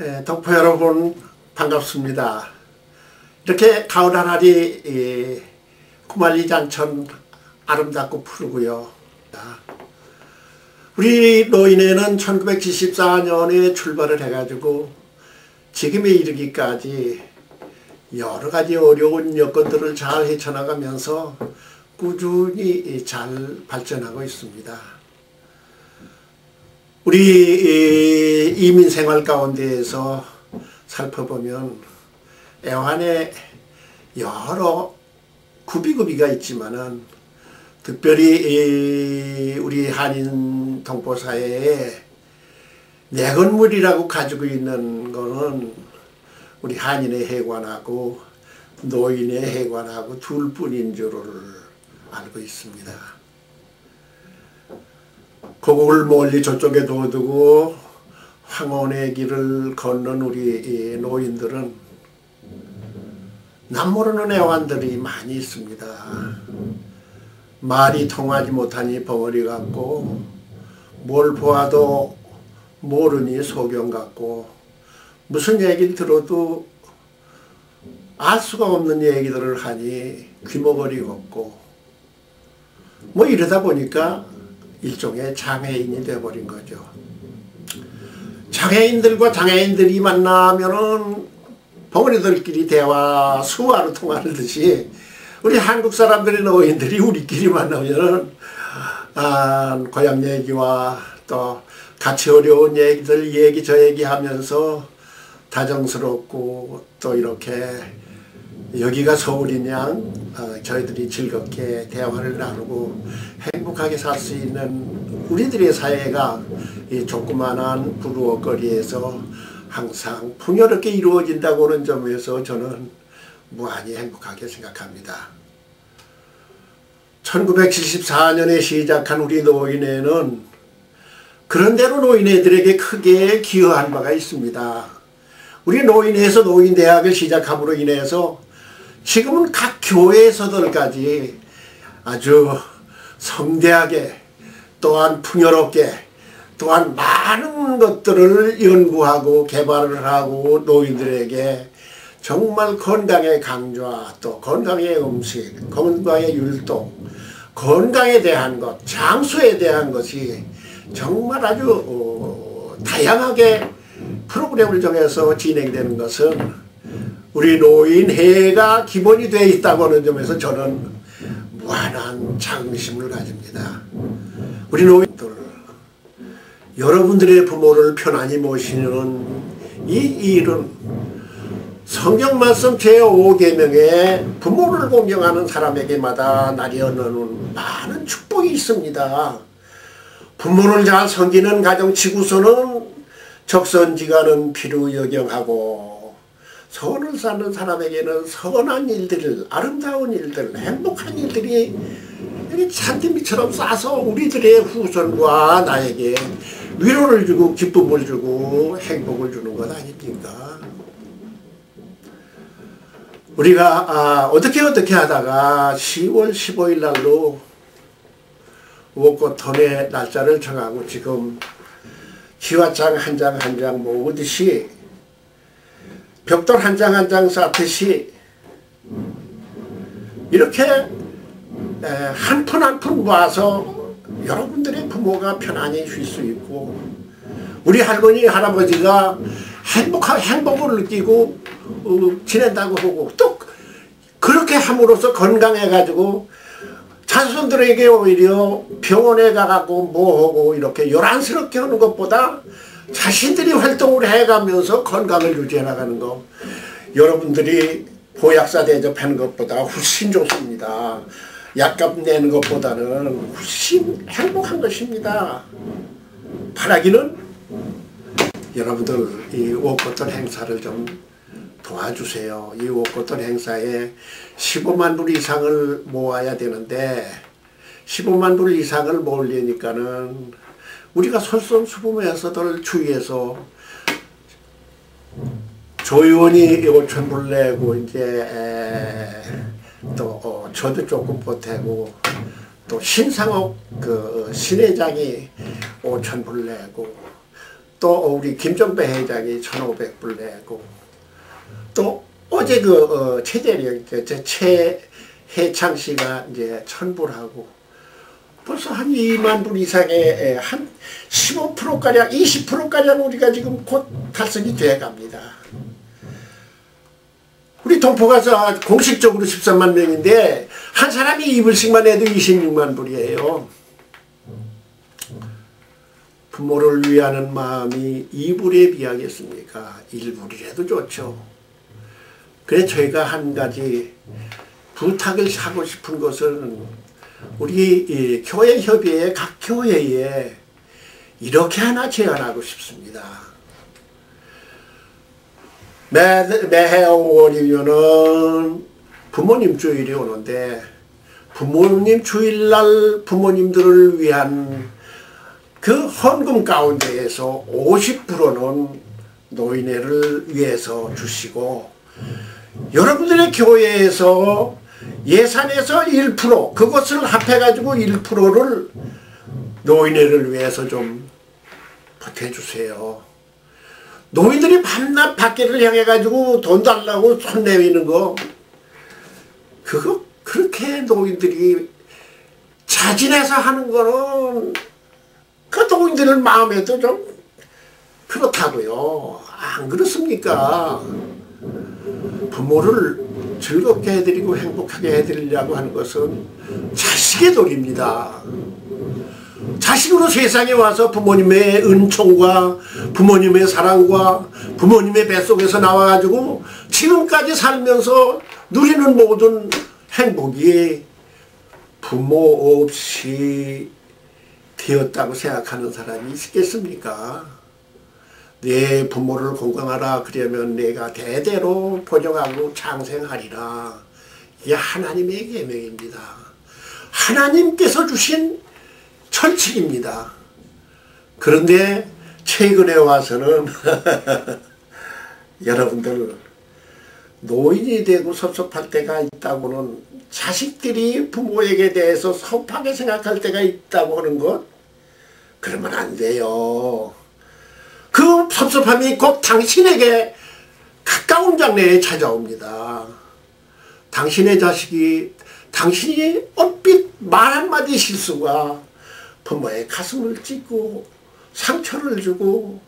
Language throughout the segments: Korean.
예, 덕포 여러분 반갑습니다. 이렇게 가을 하늘이 이, 구말리 장천 아름답고 푸르고요. 우리 노인회는 1974년에 출발을 해가지고 지금에 이르기까지 여러 가지 어려운 여건들을 잘 헤쳐나가면서 꾸준히 잘 발전하고 있습니다. 우리 이민 생활 가운데에서 살펴보면 애환에 여러 구비구비가 있지만은 특별히 우리 한인 동포사회에 내건물이라고 가지고 있는 거는 우리 한인의 해관하고 노인의 해관하고 둘 뿐인 줄을 알고 있습니다. 고국을 멀리 저쪽에 둬두고 황혼의 길을 걷는 우리 노인들은 남모르는 애완들이 많이 있습니다. 말이 통하지 못하니 벙어리 같고 뭘 보아도 모르니 소경 같고 무슨 얘기를 들어도 알 수가 없는 얘기들을 하니 귀머거리 같고 뭐 이러다 보니까 일종의 장애인이 되어버린 거죠. 장애인들과 장애인들이 만나면은 벙어리들끼리 대화, 수화로 통하듯이 우리 한국 사람들의 노인들이 우리끼리 만나면은 아, 고향 얘기와 또 같이 어려운 얘기들 얘기 저 얘기 하면서 다정스럽고 또 이렇게 여기가 서울이냐 어, 저희들이 즐겁게 대화를 나누고 행복하게 살 수 있는 우리들의 사회가 이 조그만한 부루거리에서 항상 풍요롭게 이루어진다고 하는 점에서 저는 무한히 행복하게 생각합니다. 1974년에 시작한 우리 노인회는 그런대로 노인회들에게 크게 기여한 바가 있습니다. 우리 노인회에서 노인대학을 시작함으로 인해서 지금은 각 교회에서들까지 아주 성대하게 또한 풍요롭게 또한 많은 것들을 연구하고 개발을 하고 노인들에게 정말 건강의 강조와 또 건강의 음식, 건강의 율동, 건강에 대한 것, 장수에 대한 것이 정말 아주 어, 다양하게 프로그램을 정해서 진행되는 것은 우리 노인회가 기본이 되어 있다고 하는 점에서 저는 무한한 자긍심을 가집니다. 우리 노인들 여러분들의 부모를 편안히 모시는 이 일은 성경 말씀 제5계명에 부모를 공경하는 사람에게마다 나려는 많은 축복이 있습니다. 부모를 잘 섬기는 가정 지구소는 적선지가는 필요 여경하고 선을 사는 사람에게는 선한 일들, 아름다운 일들, 행복한 일들이 이렇게 잔디미처럼 싸서 우리들의 후손과 나에게 위로를 주고 기쁨을 주고 행복을 주는 것 아닙니까? 우리가 아, 어떻게 어떻게 하다가 10월 15일 날로 워커턴의 날짜를 정하고 지금 지화장 한 장 한 장 모으듯이 벽돌 한 장 한 장 쌓듯이 이렇게 한 푼 한 푼 모아서 여러분들의 부모가 편안히 쉴 수 있고 우리 할머니 할아버지가 행복하, 행복을 느끼고 어, 지낸다고 하고 또 그렇게 함으로써 건강해가지고 자손들에게 오히려 병원에 가고 뭐하고 이렇게 요란스럽게 하는 것보다 자신들이 활동을 해가면서 건강을 유지해 나가는 거 여러분들이 보약사 대접하는 것보다 훨씬 좋습니다. 약값 내는 것보다는 훨씬 행복한 것입니다. 바라기는 여러분들 이 워커턴 행사를 좀 도와주세요. 이 워커턴 행사에 15만 불 이상을 모아야 되는데 15만 불 이상을 모으려니까는 우리가 솔선수범해서들 주위에서 조의원이 5천 불 내고 이제 또 어, 저도 조금 보태고 또 신상옥 그 신회장이 5천 불 내고 또 우리 김정배 회장이 1,500불 내고 또 어제 그 어, 최대령 최해창 씨가 이제 1,000불하고 벌써 한 2만 불 이상의 한 15%가량 20%가량 우리가 지금 곧 달성이 돼 갑니다. 우리 동포가서 공식적으로 13만 명인데 한 사람이 2불씩만 해도 26만 불이에요. 부모를 위하는 마음이 2불에 비하겠습니까? 1불이라도 좋죠. 그래 저희가 한 가지 부탁을 하고 싶은 것은 우리 교회 협의회 각 교회에 이렇게 하나 제안하고 싶습니다. 매, 매해 5월이면은 부모님 주일이 오는데 부모님 주일날 부모님들을 위한 그 헌금 가운데에서 50%는 노인회를 위해서 주시고 여러분들의 교회에서 예산에서 1% 그것을 합해가지고 1%를 노인회를 위해서 좀 보태주세요. 노인들이 밤낮 밖에를 향해가지고 돈 달라고 손 내미는 거 그거 그렇게 노인들이 자진해서 하는 거는 그 노인들 마음에도 좀 그렇다고요. 안 그렇습니까? 부모를 즐겁게 해드리고 행복하게 해드리려고 하는 것은 자식의 도리입니다. 자식으로 세상에 와서 부모님의 은총과 부모님의 사랑과 부모님의 뱃속에서 나와가지고 지금까지 살면서 누리는 모든 행복이 부모 없이 되었다고 생각하는 사람이 있겠습니까? 내 부모를 공경하라 그러면 내가 대대로 번영하고 창생하리라. 이게 하나님의 계명입니다. 하나님께서 주신 철칙입니다. 그런데 최근에 와서는 여러분들 노인이 되고 섭섭할 때가 있다고는 자식들이 부모에게 대해서 섭하게 생각할 때가 있다고 하는 것 그러면 안 돼요. 그 섭섭함이 곧 당신에게 가까운 장래에 찾아옵니다. 당신의 자식이 당신이 얼핏 말 한마디 실수가 부모의 가슴을 찢고 상처를 주고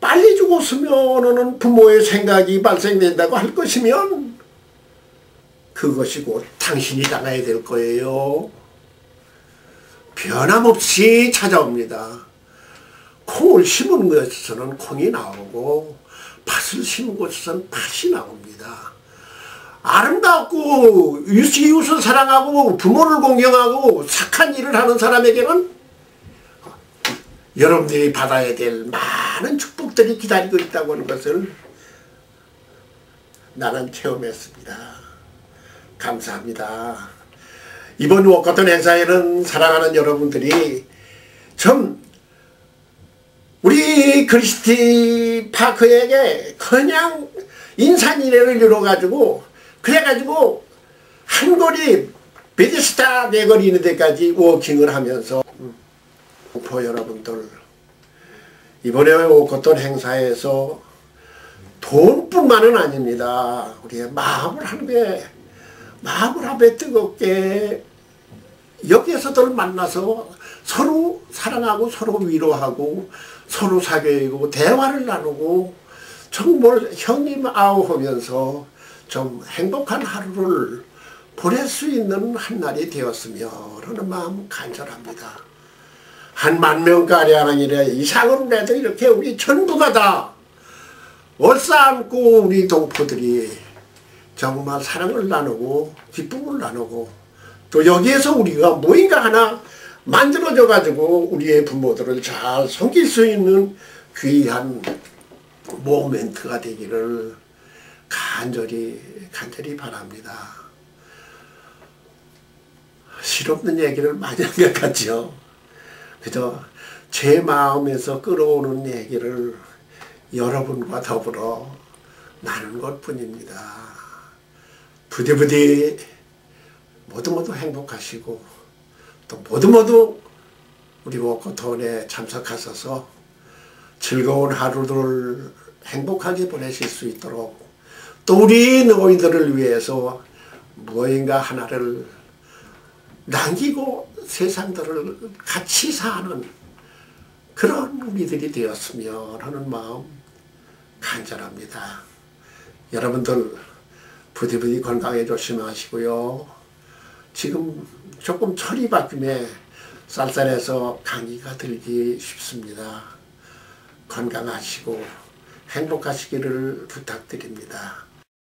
빨리 죽었으면 부모의 생각이 발생된다고 할 것이면 그것이 곧 당신이 당해야 될 거예요. 변함없이 찾아옵니다. 콩을 심은 곳에서는 콩이 나오고 팥을 심은 곳에서는 팥이 나옵니다. 아름답고 이웃을 사랑하고 부모를 공경하고 착한 일을 하는 사람에게는 여러분들이 받아야 될 많은 축복들이 기다리고 있다고 하는 것을 나는 체험했습니다. 감사합니다. 이번 워커턴 행사에는 사랑하는 여러분들이 좀 우리 크리스티 파크에게 그냥 인산인해를 이뤄가지고 그래가지고 한 거리 베데스타 내거리 있는 데까지 워킹을 하면서 공포 여러분들 이번에 오었던 행사에서 돈뿐만은 아닙니다. 우리의 마음을 한배 마음을 한배 뜨겁게 여기에서들 만나서 서로 사랑하고 서로 위로하고 서로 사귀고 대화를 나누고 정말 형님 아우 하면서 좀 행복한 하루를 보낼 수 있는 한 날이 되었으며 라는 마음 간절합니다. 한 만 명가량 아니라 이상으로라도 이렇게 우리 전부가 다 얼싸안고 우리 동포들이 정말 사랑을 나누고 기쁨을 나누고 또 여기에서 우리가 뭐인가 하나 만들어져 가지고 우리의 부모들을 잘 섬길 수 있는 귀한 모멘트가 되기를 간절히 간절히 바랍니다. 실없는 얘기를 많이 한 것 같죠. 그저 제 마음에서 끌어오는 얘기를 여러분과 더불어 나눈 것 뿐입니다. 부디부디 모두 모두 행복하시고 또 모두 모두 우리 워커톤에 참석하셔서 즐거운 하루를 행복하게 보내실 수 있도록 또 우리 노인들을 위해서 무엇인가 하나를 남기고 세상들을 같이 사는 그런 우리들이 되었으면 하는 마음 간절합니다. 여러분들 부디부디 건강에 조심하시고요. 지금 조금 철이 바뀌면 쌀쌀해서 감기가 들기 쉽습니다. 건강하시고 행복하시기를 부탁드립니다.